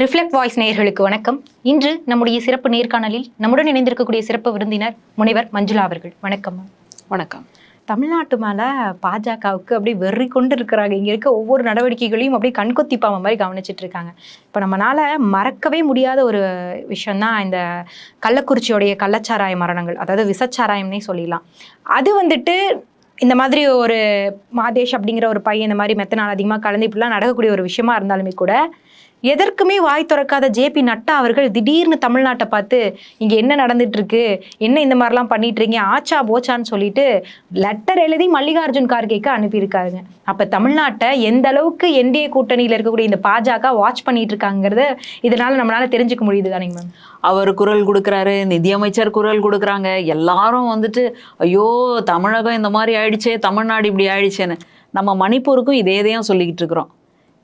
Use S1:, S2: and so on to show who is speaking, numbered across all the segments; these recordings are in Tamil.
S1: ரிஃப்ளெக்ட் வாய்ஸ் நேயர்களுக்கு வணக்கம். இன்று நம்முடைய சிறப்பு நேர்காணலில் நம்முடன் இணைந்திருக்கக்கூடிய சிறப்பு விருந்தினர் முனைவர் மஞ்சுளா அவர்கள். வணக்கம்.
S2: வணக்கம்.
S1: தமிழ்நாட்டு மேல பாஜகவுக்கு அப்படியே வெறி கொண்டு இருக்கிறாங்க. இங்க இருக்க ஒவ்வொரு நடவடிக்கைகளையும் அப்படியே கண்கொத்தி பாவ மாதிரி கவனிச்சிட்டு இருக்காங்க. இப்போ நம்மனால மறக்கவே முடியாத ஒரு விஷயம் தான் இந்த கள்ளக்குறிச்சியோடைய கள்ளச்சாராய மரணங்கள். அதாவது விசச்சாராயம்னே சொல்லிடலாம். அது வந்துட்டு இந்த மாதிரி ஒரு மாதேஷ் அப்படிங்கிற ஒரு பையன் இந்த மாதிரி மெத்தனால் அதிகமாக கலந்து இப்படிலாம் நடக்கக்கூடிய ஒரு விஷயமா இருந்தாலுமே கூட எதற்குமே வாய் திறக்காத ஜேபி நட்டா அவர்கள் திடீர்னு தமிழ்நாட்டை பார்த்து இங்கே என்ன நடந்துட்டு இருக்கு என்ன இந்த மாதிரிலாம் பண்ணிட்டு இருக்கீங்க ஆச்சா போச்சான்னு சொல்லிட்டு லெட்டர் எழுதி மல்லிகார்ஜுன் கார்கேக்கு அனுப்பியிருக்காருங்க. அப்போ தமிழ்நாட்டை எந்த அளவுக்கு என்டிஏ கூட்டணியில் இருக்கக்கூடிய இந்த பாஜக வாட்ச் பண்ணிட்டு இருக்காங்கிறத இதனால நம்மளால தெரிஞ்சுக்க முடியுது தானேங்க மேம்
S2: அவர் குரல் கொடுக்குறாரு நிதியமைச்சர் குரல் கொடுக்குறாங்க. எல்லாரும் வந்துட்டு ஐயோ தமிழகம் இந்த மாதிரி ஆயிடுச்சே தமிழ்நாடு இப்படி ஆயிடுச்சேன்னு. நம்ம மணிப்பூருக்கும் இதே இதையும் சொல்லிக்கிட்டு இருக்கிறோம்.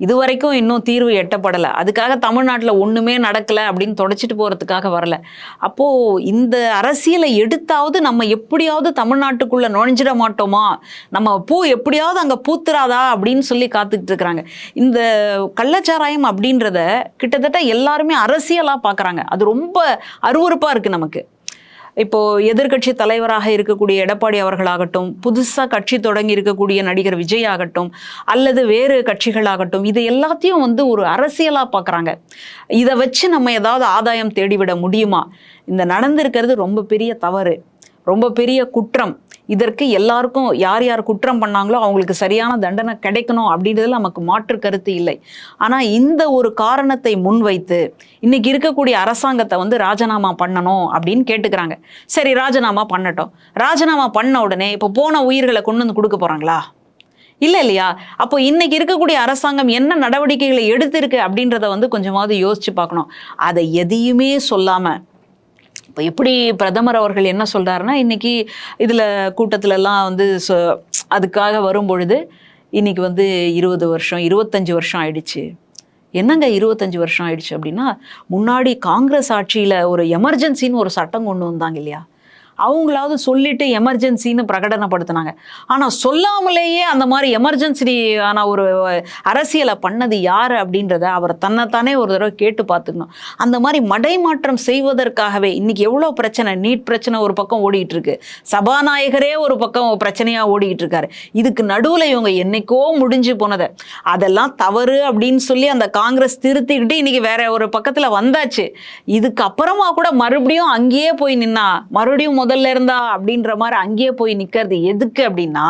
S2: இது வரைக்கும் இன்னும் தீர்வு எட்டப்படலை. அதுக்காக தமிழ்நாட்டில் ஒன்றுமே நடக்கலை அப்படின்னு தொடச்சிட்டு போகிறதுக்காக வரல. அப்போது இந்த அரசியலை எடுத்தாவது நம்ம எப்படியாவது தமிழ்நாட்டுக்குள்ளே நுழைஞ்சிட மாட்டோமா? நம்ம பூ எப்படியாவது அங்கே பூத்துறாதா அப்படின்னு சொல்லி காத்துக்கிட்டு இருக்கிறாங்க. இந்த கள்ளச்சாராயம் அப்படின்றத கிட்டத்தட்ட எல்லாருமே அரசியலாக பார்க்குறாங்க அது ரொம்ப அருவருப்பாக இருக்குது நமக்கு. இப்போ எதிர்க்கட்சி தலைவராக இருக்கக்கூடிய எடப்பாடி அவர்களாகட்டும் புதுசாக கட்சி தொடங்கி இருக்கக்கூடிய நடிகர் விஜய் ஆகட்டும் அல்லது வேறு கட்சிகளாகட்டும் இது எல்லாத்தையும் வந்து ஒரு அரசியலாக பார்க்கறாங்க இதை வச்சு நம்ம ஏதாவது ஆதாயம் தேடிவிட முடியுமா? இந்த நடந்திருக்கிறது ரொம்ப பெரிய தவறு ரொம்ப பெரிய குற்றம். இதற்கு எல்லாருக்கும் யார் யார் குற்றம் பண்ணாங்களோ அவங்களுக்கு சரியான தண்டனை கிடைக்கணும் அப்படின்றதுல நமக்கு மாற்று கருத்து இல்லை. ஆனால் இந்த ஒரு காரணத்தை முன்வைத்து இன்னைக்கு இருக்கக்கூடிய அரசாங்கத்தை வந்து ராஜினாமா பண்ணணும் அப்படின்னு கேட்டுக்கிறாங்க. சரி ராஜினாமா பண்ணட்டும். ராஜினாமா பண்ண உடனே இப்போ போன உயிர்களை கொண்டு வந்து கொடுக்க போகிறாங்களா இல்லை இல்லையா? அப்போ இன்னைக்கு இருக்கக்கூடிய அரசாங்கம் என்ன நடவடிக்கைகளை எடுத்திருக்கு அப்படின்றத வந்து கொஞ்சமாவது யோசிச்சு பார்க்கணும். அதை எதையுமே சொல்லாமல் இப்போ எப்படி பிரதமர் அவர்கள் என்ன சொல்கிறாருன்னா இன்னைக்கு இதில் கூட்டத்திலலாம் வந்து சொ- அதுக்காக வரும் பொழுது இன்னைக்கு வந்து இருபது வருஷம் இருபத்தஞ்சி வருஷம் ஆயிடுச்சு. என்னங்க இருபத்தஞ்சி வருஷம் ஆயிடுச்சு அப்படின்னா முன்னாடி காங்கிரஸ் ஆட்சியில் ஒரு எமர்ஜென்சின்னு ஒரு சட்டம் கொண்டு வந்தாங்க இல்லையா? அவங்களாவது சொல்லிட்டு எமர்ஜென்சின்னு பிரகடனப்படுத்தினாங்க. ஆனால் சொல்லாமலேயே அந்த மாதிரி எமர்ஜென்சியான ஒரு அரசியலை பண்ணது யார் அப்படின்றத அவர் தன்னைத்தானே ஒரு தடவை கேட்டு பார்த்துக்கணும். அந்த மாதிரி மடைமாற்றம் செய்வதற்காகவே இன்னைக்கு எவ்வளோ பிரச்சனை? நீட் பிரச்சனை ஒரு பக்கம் ஓடிட்டு இருக்கு சபாநாயகரே ஒரு பக்கம் பிரச்சனையாக ஓடிக்கிட்டு இருக்காரு இதுக்கு நடுவில் இவங்க என்னைக்கோ முடிஞ்சு போனதை. அதெல்லாம் தவறு அப்படின்னு சொல்லி அந்த காங்கிரஸ் திருத்திக்கிட்டு இன்னைக்கு வேற ஒரு பக்கத்தில் வந்தாச்சு. இதுக்கு அப்புறமா கூட மறுபடியும் அங்கேயே போய் நின்னா மறுபடியும் முதல்ல இருந்தா அப்படின்ற மாதிரி அங்கேயே போய் நிற்கிறது எதுக்கு அப்படின்னா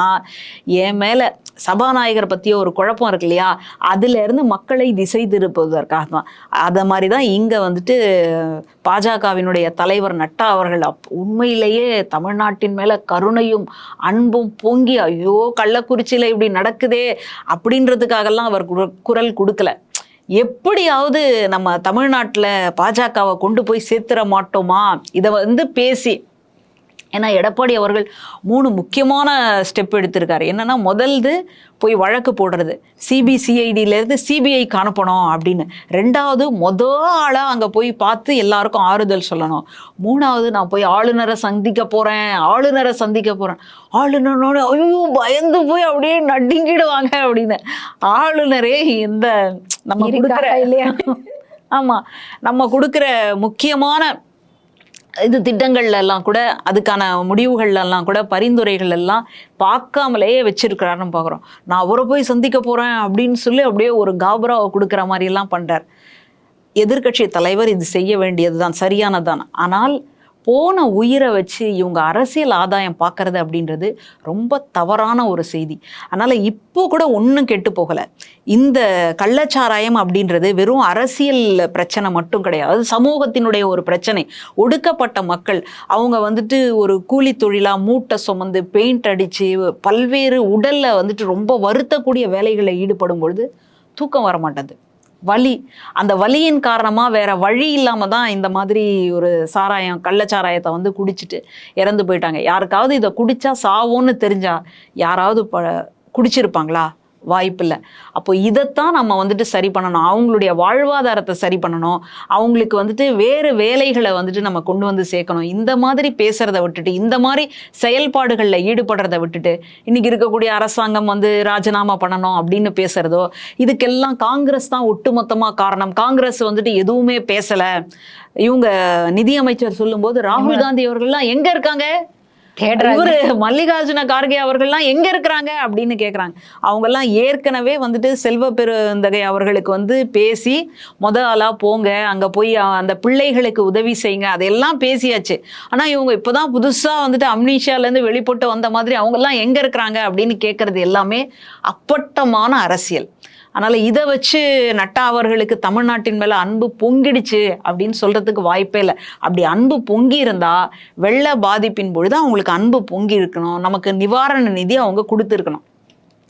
S2: என் மேலே சபாநாயகரை பற்றிய ஒரு குழப்பம் இருக்கு இல்லையா? அதுல இருந்து மக்களை திசை திருப்புவதற்காக தான் அதை மாதிரி தான் இங்கே வந்துட்டு பாஜகவினுடைய தலைவர் நட்டா அவர்கள் அப் உண்மையிலேயே தமிழ்நாட்டின் மேலே கருணையும் அன்பும் பொங்கி ஐயோ கள்ளக்குறிச்சியில் இப்படி நடக்குதே அப்படின்றதுக்காகலாம் அவர் குர- குரல் கொடுக்கல. எப்படியாவது நம்ம தமிழ்நாட்டில் பாஜகவை கொண்டு போய் சேர்த்துற மாட்டோமா? இதை வந்து பேசி ஏன்னா எடப்பாடி அவர்கள் மூணு முக்கியமான ஸ்டெப் எடுத்திருக்காரு. என்னன்னா முதல்து போய் வழக்கு போடுறது. சிபிசிஐடியிலேருந்து சிபிஐ காணப்பணும் அப்படின்னு. ரெண்டாவது மொத ஆளாக அங்கே போய் பார்த்து எல்லாருக்கும் ஆறுதல் சொல்லணும். மூணாவது நான் போய் ஆளுநரை சந்திக்க போகிறேன் ஆளுநரை சந்திக்க போகிறேன் ஆளுநரோட ஐயோ பயந்து போய் அப்படியே நடுங்கிடுவாங்க அப்படின்னு. ஆளுநரே இந்த நம்ம கொடுக்குற
S1: இல்லையா?
S2: ஆமாம் நம்ம கொடுக்குற முக்கியமான இது திட்டங்கள்ல எல்லாம் கூட அதுக்கான முடிவுகள்ல எல்லாம் கூட பரிந்துரைகள் எல்லாம் பார்க்காமலேயே வச்சிருக்கிறாருன்னு பார்க்குறோம் நான் அவரை போய் சந்திக்க போறேன் அப்படின்னு சொல்லி அப்படியே ஒரு காபராவை கொடுக்குற மாதிரி எல்லாம் பண்றார். எதிர்க்கட்சி தலைவர் இது செய்ய வேண்டியதுதான் சரியானதுதான். ஆனால் போன உயிரை வச்சு இவங்க அரசியல் ஆதாயம் பார்க்கறது அப்படின்றது ரொம்ப தவறான ஒரு செய்தி. அதனால் இப்போ கூட ஒன்றும் கெட்டு போகலை. இந்த கள்ளச்சாராயம் அப்படின்றது வெறும் அரசியல் பிரச்சனை மட்டும் கிடையாது. அது சமூகத்தினுடைய ஒரு பிரச்சனை. ஒடுக்கப்பட்ட மக்கள் அவங்க வந்துட்டு ஒரு கூலி தொழிலாக மூட்டை சுமந்து பெயிண்ட் அடித்து பல்வேறு உடலில் வந்துட்டு ரொம்ப வருத்தக்கூடிய வேலைகளில் ஈடுபடும் பொழுது தூக்கம் வர மாட்டேது வலி. அந்த வலியின் காரணமாக வேற வழி இல்லாமல் தான் இந்த மாதிரி ஒரு சாராயம் கள்ளச்சாராயத்தை வந்து குடிச்சிட்டு இறந்து போயிட்டாங்க. யாருக்காவது இதை குடிச்சா சாவோன்னு தெரிஞ்சா யாராவது ப குடிச்சிருப்பாங்களா? வாய்ப்பில்லை. அப்போ இதைத்தான் நம்ம வந்துட்டு சரி பண்ணணும். அவங்களுடைய வாழ்வாதாரத்தை சரி பண்ணணும். அவங்களுக்கு வந்துட்டு வேறு வேலைகளை வந்துட்டு நம்ம கொண்டு வந்து சேர்க்கணும். இந்த மாதிரி பேசுறத விட்டுட்டு இந்த மாதிரி செயல்பாடுகளில் ஈடுபடுறத விட்டுட்டு இன்னைக்கு இருக்கக்கூடிய அரசாங்கம் வந்து ராஜினாமா பண்ணணும் அப்படின்னு பேசுறதோ இதுக்கெல்லாம் காங்கிரஸ் தான் ஒட்டுமொத்தமாக காரணம். காங்கிரஸ் வந்துட்டு எதுவுமே பேசலை. இவங்க நிதியமைச்சர் சொல்லும்போது ராகுல் காந்தி அவர்கள்லாம் எங்க இருக்காங்க? இவரு மல்லிகார்ஜுன கார்கே அவர்கள்லாம் எங்க இருக்கிறாங்க அப்படின்னு கேக்குறாங்க. அவங்கெல்லாம் ஏற்கனவே வந்துட்டு செல்வ பெருந்தகை அவர்களுக்கு வந்து பேசி முத ஆளா போங்க அங்க போய் அந்த பிள்ளைகளுக்கு உதவி செய்யுங்க அதெல்லாம் பேசியாச்சு. ஆனா இவங்க இப்போதான் புதுசா வந்துட்டு அம்னிஷால இருந்து வெளிப்பட்டு வந்த மாதிரி அவங்கெல்லாம் எங்க இருக்கிறாங்க அப்படின்னு கேட்கறது எல்லாமே அப்பட்டமான அரசியல். அதனால் இதை வச்சு நட்டா அவர்களுக்கு தமிழ்நாட்டின் மேலே அன்பு பொங்கிடுச்சு அப்படின்னு சொல்கிறதுக்கு வாய்ப்பே இல்லை. அப்படி அன்பு பொங்கி இருந்தா வெள்ள பாதிப்பின் பொழுது அவங்களுக்கு அன்பு பொங்கி இருக்கணும். நமக்கு நிவாரண நிதி அவங்க கொடுத்துருக்கணும்.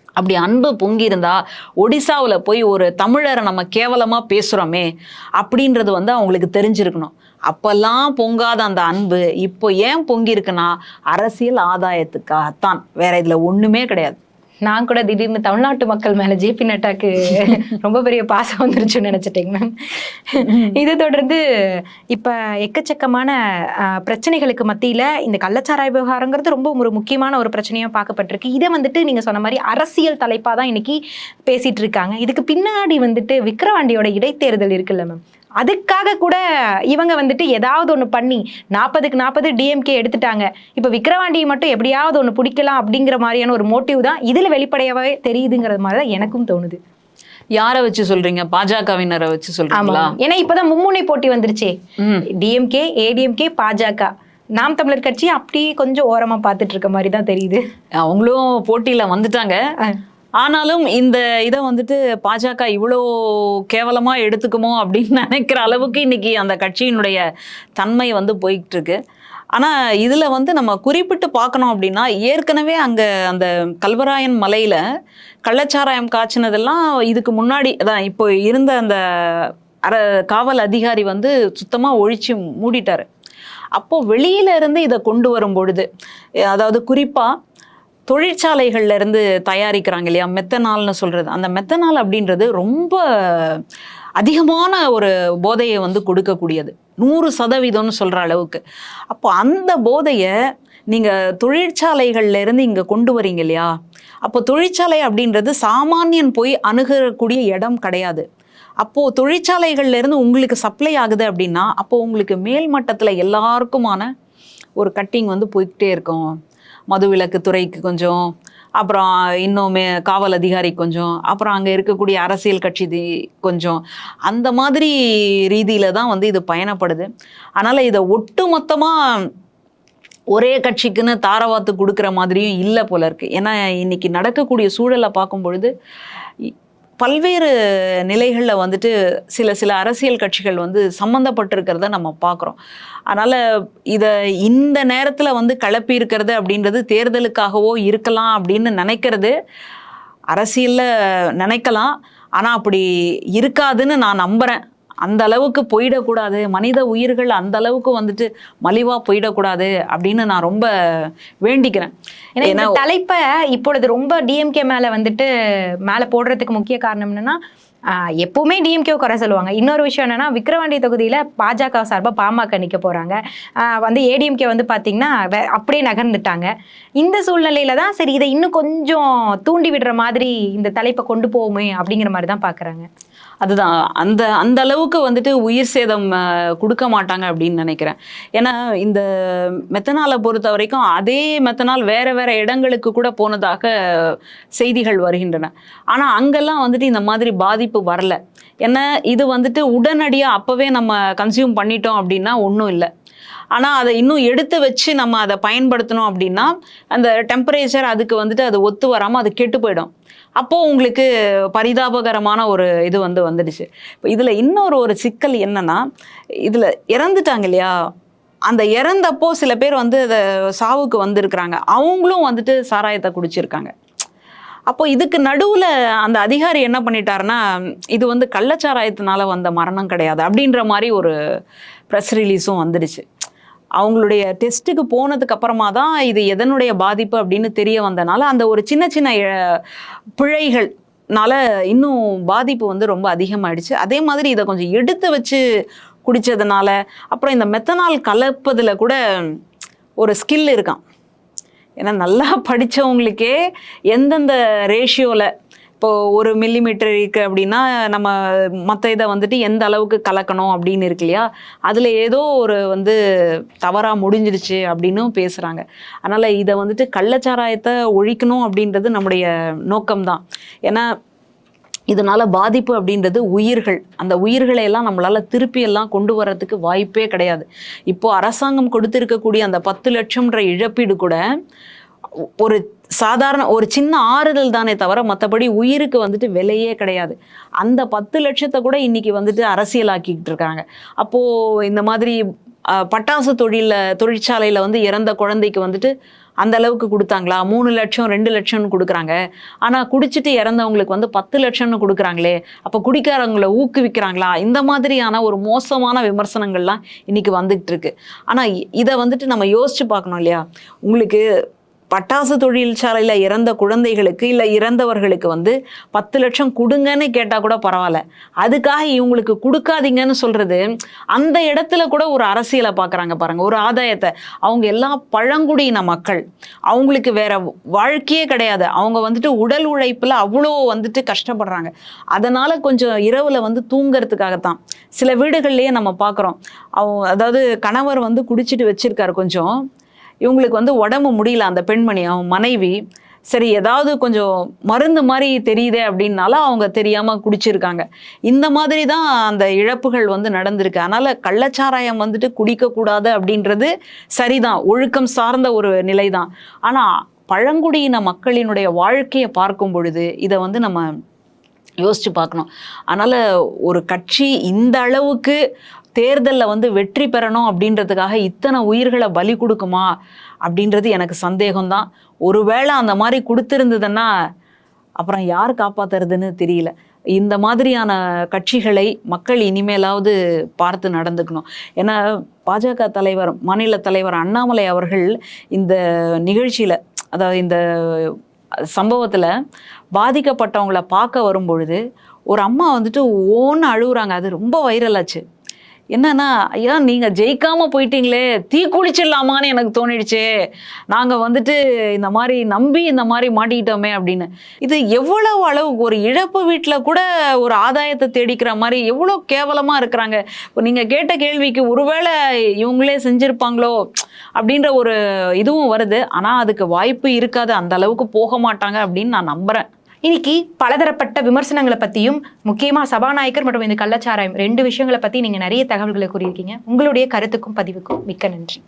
S2: அப்படி அன்பு பொங்கி இருந்தா ஒடிசாவில் போய் ஒரு தமிழரை நம்ம கேவலமாக பேசுகிறோமே அப்படின்றது வந்து அவங்களுக்கு தெரிஞ்சிருக்கணும். அப்பெல்லாம் பொங்காத அந்த அன்பு இப்போ ஏன் பொங்கி இருக்குன்னா அரசியல் ஆதாயத்துக்காகத்தான். வேற இதில் ஒன்றுமே கிடையாது.
S1: நான் கூட திடீர்னு தமிழ்நாட்டு மக்கள் மேல ஜேபி நட்டாக்கு ரொம்ப பெரிய பாசம் வந்துருச்சுன்னு நினைச்சிட்டேங்க மேம். இதை தொடர்ந்து இப்ப எக்கச்சக்கமான பிரச்சனைகளுக்கு மத்தியில இந்த கள்ளச்சாராய விவகாரங்கிறது ரொம்ப ஒரு முக்கியமான ஒரு பிரச்சனையா பார்க்கப்பட்டிருக்கு. இதை வந்துட்டு நீங்க சொன்ன மாதிரி அரசியல் தலைப்பா தான் இன்னைக்கு பேசிட்டு இருக்காங்க. இதுக்கு பின்னாடி வந்துட்டு விக்கிரவாண்டியோட இடைத்தேர்தல் இருக்குல்ல மேம் அதுக்காக கூட இவங்க வந்துட்டு ஏதாவது ஒன்று பண்ணி நாற்பதுக்கு நாற்பது டிஎம்கே எடுத்துட்டாங்க. இப்போ விக்கிரவாண்டியை மட்டும் எப்படியாவது ஒன்று பிடிக்கலாம் அப்படிங்கிற மாதிரியான ஒரு மோட்டிவ் தான் இதில் வெளிப்படையாகவே தெரியுதுங்கிறது மாதிரி தான் எனக்கும் தோணுது.
S2: யாரை வச்சு சொல்றீங்க? பாஜகவினரை வச்சு சொல்றீங்களா?
S1: ஏன்னா இப்போதான் மும்முனை போட்டி வந்துருச்சே. டிஎம்கே ஏடிஎம்கே பாஜக. நாம் தமிழர் கட்சி அப்படி கொஞ்சம் ஓரமா பார்த்துட்டு இருக்க மாதிரி தான் தெரியுது.
S2: அவங்களும் போட்டியில வந்துட்டாங்க. ஆனாலும் இந்த இதை வந்துட்டு பாஜக இவ்வளோ கேவலமாக எடுத்துக்குமோ அப்படின்னு நினைக்கிற அளவுக்கு இன்னைக்கு அந்த கட்சியினுடைய தன்மை வந்து போயிட்டு இருக்கு இதில் வந்து நம்ம குறிப்பிட்டு பார்க்கணும் அப்படின்னா ஏற்கனவே அங்கே அந்த கல்வராயன் மலையில் கள்ளச்சாராயம் காய்ச்சினதெல்லாம் இதுக்கு முன்னாடி அதான் இப்போ இருந்த அந்த அர காவல் அதிகாரி வந்து சுத்தமாக ஒழிச்சு மூடிட்டார். அப்போது வெளியில இருந்து இதை கொண்டு வரும் பொழுது அதாவது குறிப்பாக தொழிற்சாலைகள்ல இருந்து தயாரிக்கிறாங்க இல்லையா மெத்தனால்னு சொல்றது. அந்த மெத்தனால் அப்படின்றது ரொம்ப அதிகமான ஒரு போதையை வந்து கொடுக்கக்கூடியது. நூறு சதவீதம்னு சொல்கிற அளவுக்கு. அப்போ அந்த போதையை நீங்கள் தொழிற்சாலைகளில் இருந்து இங்கே கொண்டு வரீங்க இல்லையா அப்போ தொழிற்சாலை அப்படின்றது சாமானியன் போய் அணுகக்கூடிய இடம் கிடையாது. அப்போது தொழிற்சாலைகள்ல இருந்து உங்களுக்கு சப்ளை ஆகுது அப்படின்னா அப்போது உங்களுக்கு மேல் மட்டத்தில் எல்லாருக்குமான ஒரு கட்டிங் வந்து போய்கிட்டே இருக்கும். மதுவிலக்கு துறைக்கு கொஞ்சம் அப்புறம் இன்னுமே காவல் அதிகாரி கொஞ்சம் அப்புறம் அங்கே இருக்கக்கூடிய அரசியல் கட்சி கொஞ்சம். அந்த மாதிரி ரீதியில் தான் வந்து இது பயணப்படுது. அதனால் இதை ஒட்டு மொத்தமாக ஒரே கட்சிக்குன்னு தாரவாத்து கொடுக்குற மாதிரியும் இல்லை போல இருக்குது ஏன்னா இன்னைக்கு நடக்கக்கூடிய சூழலை பார்க்கும் பொழுது பல்வேறு நிலைகளில் வந்துட்டு சில சில அரசியல் கட்சிகள் வந்து சம்மந்தப்பட்டிருக்கிறத நம்ம பார்க்குறோம் அதனால் இதை இந்த நேரத்தில் வந்து கிளப்பி இருக்கிறது அப்படின்றது தேர்தலுக்காகவோ இருக்கலாம் அப்படின்னு நினைக்கிறது அரசியலில் நினைக்கலாம். ஆனால் அப்படி இருக்காதுன்னு நான் நம்புகிறேன் அந்த அளவுக்கு போயிடக்கூடாது. மனித உயிர்கள் அந்த அளவுக்கு வந்துட்டு மலிவா போயிடக்கூடாது அப்படின்னு நான் ரொம்ப வேண்டிக்கிறேன்.
S1: ஏன்னா தலைப்பை இப்பொழுது ரொம்ப டிஎம்கே மேல வந்துட்டு மேல போடுறதுக்கு முக்கிய காரணம் என்னன்னா எப்பவுமே டிஎம்கே குறை சொல்லுவாங்க. இன்னொரு விஷயம் என்னன்னா விக்கிரவாண்டி தொகுதியில பாஜக சார்பா பாமக நிக்க போறாங்க. ஆஹ் வந்து ஏடிஎம்கே வந்து பாத்தீங்கன்னா வே- அப்படியே நகர்ந்துட்டாங்க. இந்த சூழ்நிலையில தான் சரி இதை இன்னும் கொஞ்சம் தூண்டி விடுற மாதிரி இந்த தலைப்பை கொண்டு போவோமே அப்படிங்கிற மாதிரி தான் பாக்குறாங்க.
S2: அதுதான். அந்த அந்த அளவுக்கு வந்துட்டு உயிர் சேதம் கொடுக்க மாட்டாங்க அப்படின்னு நினைக்கிறேன். ஏன்னா இந்த மெத்தனாலை பொறுத்த வரைக்கும் அதே மெத்தனால் வேற வேற இடங்களுக்கு கூட போனதாக செய்திகள் வருகின்றன. ஆனால் அங்கெல்லாம் வந்துட்டு இந்த மாதிரி பாதிப்பு வரல. ஏன்னா இது வந்துட்டு உடனடியாக அப்போவே நம்ம கன்சியூம் பண்ணிட்டோம் அப்படின்னா ஒன்றும் இல்லை. ஆனால் அதை இன்னும் எடுத்து வச்சு நம்ம அதை பயன்படுத்தணும் அப்படின்னா அந்த டெம்பரேச்சர் அதுக்கு வந்துட்டு அது ஒத்து வராமல் அது கெட்டு போயிடும். அப்போது உங்களுக்கு பரிதாபகரமான ஒரு இது வந்து வந்துடுச்சு. இப்போ இதில் இன்னொரு ஒரு சிக்கல் என்னென்னா இதில் இறந்துட்டாங்க இல்லையா? அந்த இறந்தப்போ சில பேர் வந்து அதை சாவுக்கு வந்திருக்கிறாங்க. அவங்களும் வந்துட்டு சாராயத்தை குடிச்சிருக்காங்க. அப்போ இதுக்கு நடுவில் அந்த அதிகாரி என்ன பண்ணிட்டாருன்னா இது வந்து கள்ளச்சாராயத்தினால வந்த மரணம் கிடையாது அப்படின்ற மாதிரி ஒரு ப்ரெஸ் ரிலீஸும் வந்துடுச்சு. அவங்களுடைய டெஸ்ட்டுக்கு போனதுக்கு அப்புறமா தான் இது எதனுடைய பாதிப்பு அப்படின்னு தெரிய வந்தனால அந்த ஒரு சின்ன சின்ன பிழைகள் பிழைகள்னால இன்னும் பாதிப்பு வந்து ரொம்ப அதிகமாயிடுச்சு. அதே மாதிரி இதை கொஞ்சம் எடுத்து வச்சு குடித்ததுனால அப்புறம் இந்த மெத்தனால் கலப்பதில் கூட ஒரு ஸ்கில் இருக்கான் ஏன்னா நல்லா படித்தவங்களுக்கே எந்தெந்த ரேஷியோவில் இப்போ ஒரு மில்லிமீட்டர் இருக்குது அப்படின்னா நம்ம மற்ற இதை வந்துட்டு எந்த அளவுக்கு கலக்கணும் அப்படின்னு இருக்கு இல்லையா? அதில் ஏதோ ஒரு வந்து தவறாக முடிஞ்சிடுச்சு அப்படின்னும் பேசுகிறாங்க அதனால் இதை வந்துட்டு கள்ளச்சாராயத்தை ஒழிக்கணும் அப்படின்றது நம்முடைய நோக்கம்தான். ஏன்னா இதனால் பாதிப்பு அப்படின்றது உயிர்கள். அந்த உயிர்களை எல்லாம் நம்மளால் திருப்பி எல்லாம் கொண்டு வர்றதுக்கு வாய்ப்பே கிடையாது. இப்போது அரசாங்கம் கொடுத்துருக்கக்கூடிய அந்த பத்து லட்சம்ன்ற இழப்பீடு கூட ஒரு சாதாரண ஒரு சின்ன ஆறுதல் தானே தவிர மற்றபடி உயிருக்கு வந்துட்டு விலையே கிடையாது. அந்த பத்து லட்சத்தை கூட இன்னைக்கு வந்துட்டு அரசியலாக்கிக்கிட்டு இருக்காங்க. அப்போ இந்த மாதிரி பட்டாசு தொழிலில் தொழிற்சாலையில் வந்து இறந்த குழந்தைக்கு வந்துட்டு அந்த அளவுக்கு கொடுத்தாங்களா? மூணு லட்சம் ரெண்டு லட்சம்னு கொடுக்குறாங்க. ஆனால் குடிச்சிட்டு இறந்தவங்களுக்கு வந்து பத்து லட்சம்னு கொடுக்குறாங்களே. அப்போ குடிக்காரவங்களை ஊக்குவிக்கிறாங்களா? இந்த மாதிரியான ஒரு மோசமான விமர்சனங்கள்லாம் இன்னைக்கு வந்துகிட்டு இருக்கு. ஆனால் இதை வந்துட்டு நம்ம யோசிச்சு பார்க்கணும் இல்லையா? உங்களுக்கு பட்டாசு தொழிற்சாலையில் இறந்த குழந்தைகளுக்கு இல்லை இறந்தவர்களுக்கு வந்து பத்து லட்சம் கொடுங்கன்னு கேட்டால் கூட பரவாயில்ல. அதுக்காக இவங்களுக்கு கொடுக்காதீங்கன்னு சொல்கிறது அந்த இடத்துல கூட ஒரு அரசியலை பார்க்குறாங்க பாருங்கள் ஒரு ஆதாயத்தை. அவங்க எல்லாம் பழங்குடியின மக்கள். அவங்களுக்கு வேற வாழ்க்கையே கிடையாது. அவங்க வந்துட்டு உடல் உழைப்பில் அவ்வளோ வந்துட்டு கஷ்டப்படுறாங்க. அதனால் கொஞ்சம் இரவில் வந்து தூங்கிறதுக்காகத்தான். சில வீடுகள்லேயே நம்ம பார்க்குறோம். அவங்க அதாவது கணவர் வந்து குடிச்சிட்டு வச்சுருக்காரு கொஞ்சம். இவங்களுக்கு வந்து உடம்பு முடியல அந்த பெண்மணி அவன் மனைவி. சரி ஏதாவது கொஞ்சம் மருந்து மாதிரி தெரியுதே அப்படின்னால அவங்க தெரியாமல் குடிச்சிருக்காங்க. இந்த மாதிரி தான் அந்த இழப்புகள் வந்து நடந்திருக்கு. அதனால் கள்ளச்சாராயம் வந்துட்டு குடிக்கக்கூடாது அப்படின்றது சரிதான். ஒழுக்கம் சார்ந்த ஒரு நிலை தான் ஆனால் பழங்குடியின மக்களினுடைய வாழ்க்கையை பார்க்கும் பொழுது இதை வந்து நம்ம யோசிச்சு பார்க்கணும். அதனால் ஒரு கட்சி இந்த அளவுக்கு தேர்தலில் வந்து வெற்றி பெறணும் அப்படின்றதுக்காக இத்தனை உயிர்களை பலி கொடுக்குமா அப்படின்றது எனக்கு சந்தேகம்தான். ஒருவேளை அந்த மாதிரி கொடுத்துருந்ததுன்னா அப்புறம் யார் காப்பாத்துறதுன்னு தெரியல. இந்த மாதிரியான கட்சிகளை மக்கள் இனிமேலாவது பார்த்து நடந்துக்கணும். ஏன்னா பாஜக தலைவர் மாநில தலைவர் அண்ணாமலை அவர்கள் இந்த நிகழ்ச்சியில் அதாவது இந்த சம்பவத்தில் பாதிக்கப்பட்டவங்கள பார்க்க வரும்பொழுது ஒரு அம்மா வந்துட்டு ஓன்னு அழுகுறாங்க அது ரொம்ப வைரலாச்சு என்னன்னா ஐயா நீங்கள் ஜெயிக்காமல் போயிட்டீங்களே தீ குளிச்சிடலாமான்னு எனக்கு தோணிடுச்சே. நாங்கள் வந்துட்டு இந்த மாதிரி நம்பி இந்த மாதிரி மாட்டிக்கிட்டோமே அப்படின்னு. இது எவ்வளவு அளவு ஒரு இழப்பு வீட்டில் கூட ஒரு ஆதாயத்தை தேடிக்கிற மாதிரி எவ்வளோ கேவலமாக இருக்கிறாங்க. இப்போ நீங்கள் கேட்ட கேள்விக்கு ஒருவேளை இவங்களே செஞ்சுருப்பாங்களோ அப்படின்ற ஒரு இதுவும் வருது. ஆனால் அதுக்கு வாய்ப்பு இருக்காது. அந்த அளவுக்கு போக மாட்டாங்க அப்படின்னு நான் நம்புகிறேன்
S1: இன்னைக்கு பலதரப்பட்ட விமர்சனங்களை பத்தியும் முக்கியமா சபாநாயகர் மற்றும் இந்த கள்ளச்சாராயம் ரெண்டு விஷயங்களை பத்தி நீங்க நிறைய தகவல்களை கூறியிருக்கீங்க. உங்களுடைய கருத்துக்கும் பதிவுக்கும் மிக்க நன்றி.